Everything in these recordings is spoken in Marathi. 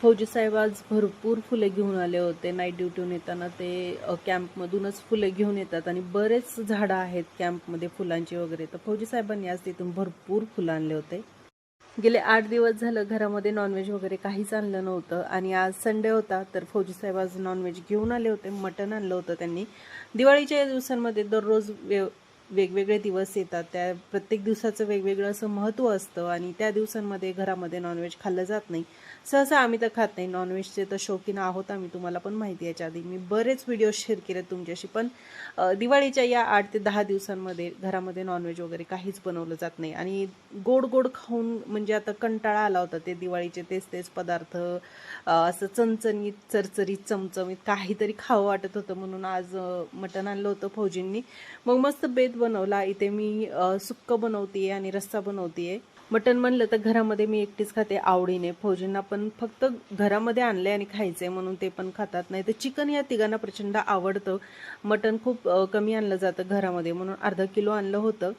फौजी साहेब आज भरपूर फुले घेऊन आले होते. नाईट ड्युटीहून येताना ते कॅम्पमधूनच फुले घेऊन येतात आणि बरेच झाडं आहेत कॅम्पमध्ये फुलांची वगैरे. तर फौजी साहेबांनी आज तिथून भरपूर फुलं आणले होते. गेले आठ दिवस झालं घरामध्ये नॉनव्हेज वगैरे काहीच आणलं नव्हतं आणि आज संडे होता तर फौजी साहेब आज नॉनव्हेज घेऊन आले होते मटण आणलं होतं त्यांनी. दिवाळीच्या या दिवसांमध्ये दररोज वे वेगवेगळे दिवस येतात. त्या प्रत्येक दिवसाचं वेगवेगळं असं महत्त्व असतं आणि त्या दिवसांमध्ये घरामध्ये नॉनव्हेज खाल्लं जात नाही. सहसा आम्ही तर खात नाही. नॉनव्हेजचे तर शौकीन आहोत आम्ही तुम्हाला पण माहिती याच्या आधी. मी बरेच व्हिडिओ शेअर केले तुमच्याशी पण दिवाळीच्या या आठ ते दहा दिवसांमध्ये घरामध्ये नॉनव्हेज वगैरे काहीच बनवलं जात नाही. आणि गोड गोड खाऊन म्हणजे आता कंटाळा आला होता ते दिवाळीचे तेच तेच पदार्थ असं चणचणीत चरचरीत चमचमीत काहीतरी खावं वाटत होतं म्हणून आज मटण आणलं होतं फौजींनी. मग मस्त बेत बनवला इथे मी सुक्कं सुक्क आहे आणि रस्सा बनवतीये. मटण म्हणलं तर घरामध्ये मी एकटीच खाते आवडीने. फौजींना पण फक्त घरामध्ये आणले आणि खायचे म्हणून ते पण खातात. नाही तर चिकन या तिघांना प्रचंड आवडतं. मटण खूप कमी आणलं जातं घरामध्ये म्हणून अर्धा किलो आणलं होतं.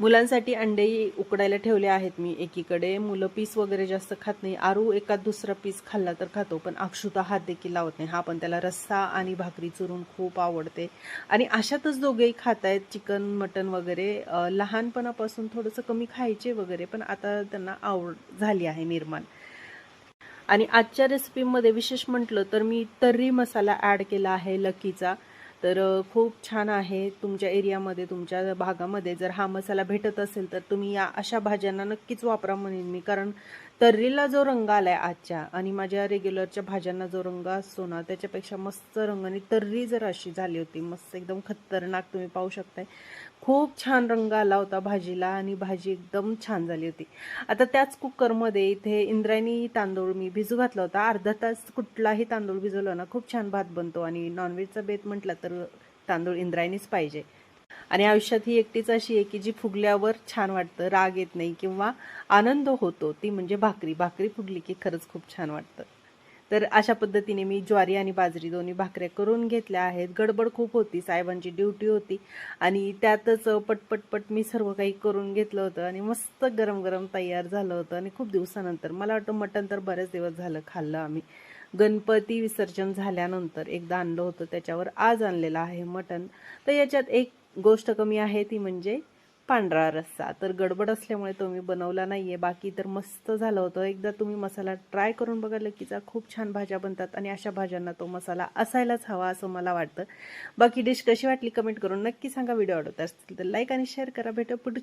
मुलांसाठी अंडेही उकडायला ठेवले आहेत मी एकीकडे. मुलं पीस वगैरे जास्त खात नाही. आरू एका दुसरा पीस खाल्ला तर खातो पण अक्षुता हात देखील लावत नाही. हा पण त्याला रस्सा आणि भाकरी चुरून खूप आवडते. आणि अशातच दोघेही खात आहेत चिकन मटन वगैरे. लहानपणापासून थोडंसं कमी खायचे वगैरे पण आता त्यांना आवड झाली आहे निर्माण. आणि आजच्या रेसिपीमध्ये विशेष म्हटलं तर मी तर्री मसाला ॲड केला आहे लकीचा. तर खूप छान आहे तुमच्या एरियामध्ये तुमच्या भागामध्ये. जर हा मसाला भेटत असेल तर तुम्ही या अशा भाज्यांना नक्कीच वापरा म्हणेन मी. कारण तर्रीला जो रंग आलाय आजच्या आणि माझ्या रेग्युलरच्या भाज्यांना जो रंग असतो ना त्याच्यापेक्षा मस्त रंग आणि तर्री जर अशी झाली होती मस्त एकदम खतरनाक तुम्ही पाहू शकताय. खूप छान रंग आला होता भाजीला आणि भाजी एकदम छान झाली होती. आता त्याच कुकरमध्ये इथे इंद्रायणी तांदूळ मी भिजू घातला होता. अर्धा तास कुठलाही तांदूळ भिजवला ना खूप छान भात बनतो आणि नॉनव्हेजचा बेत म्हटला तर तांदूळ इंद्रायणीच पाहिजे. आणि आयुष्यात ही एकटीच अशी आहे की जी फुगल्यावर छान वाटतं राग येत नाही किंवा आनंद होतो ती म्हणजे भाकरी. भाकरी फुगली की खरंच खूप छान वाटतं. तर अशा पद्धतीने मी ज्वारी आणि बाजरी दोन्ही भाकऱ्या करून घेतल्या आहेत. गडबड खूप होती साहेबांची ड्युटी होती. आणि त्यातच पटपटपट मी सर्व काही करून घेतलं होतं आणि मस्त गरम गरम तयार झालं होतं. आणि खूप दिवसानंतर मला वाटतं मटण तर बरेच दिवस झालं खाल्लं आम्ही. गणपती विसर्जन झाल्यानंतर एकदा आणलं होतं त्याच्यावर आज आणलेलं आहे मटण. तर याच्यात एक गोष्ट कमी आहे ती म्हणजे पांढरा रस्सा. तर गडबड असल्यामुळे तो मी बनवला आहे बाकी तर मस्त झालं होतं. एकदा तुम्ही मसाला ट्राय करून बघा लकीचा खूप छान भाज्या बनतात आणि अशा भाज्यांना तो मसाला असायलाच हवा असं मला वाटतं. बाकी डिश कशी वाटली कमेंट करून नक्की सांगा. व्हिडिओ आवडत असतील तर लाईक आणि शेअर करा. भेटू पुढे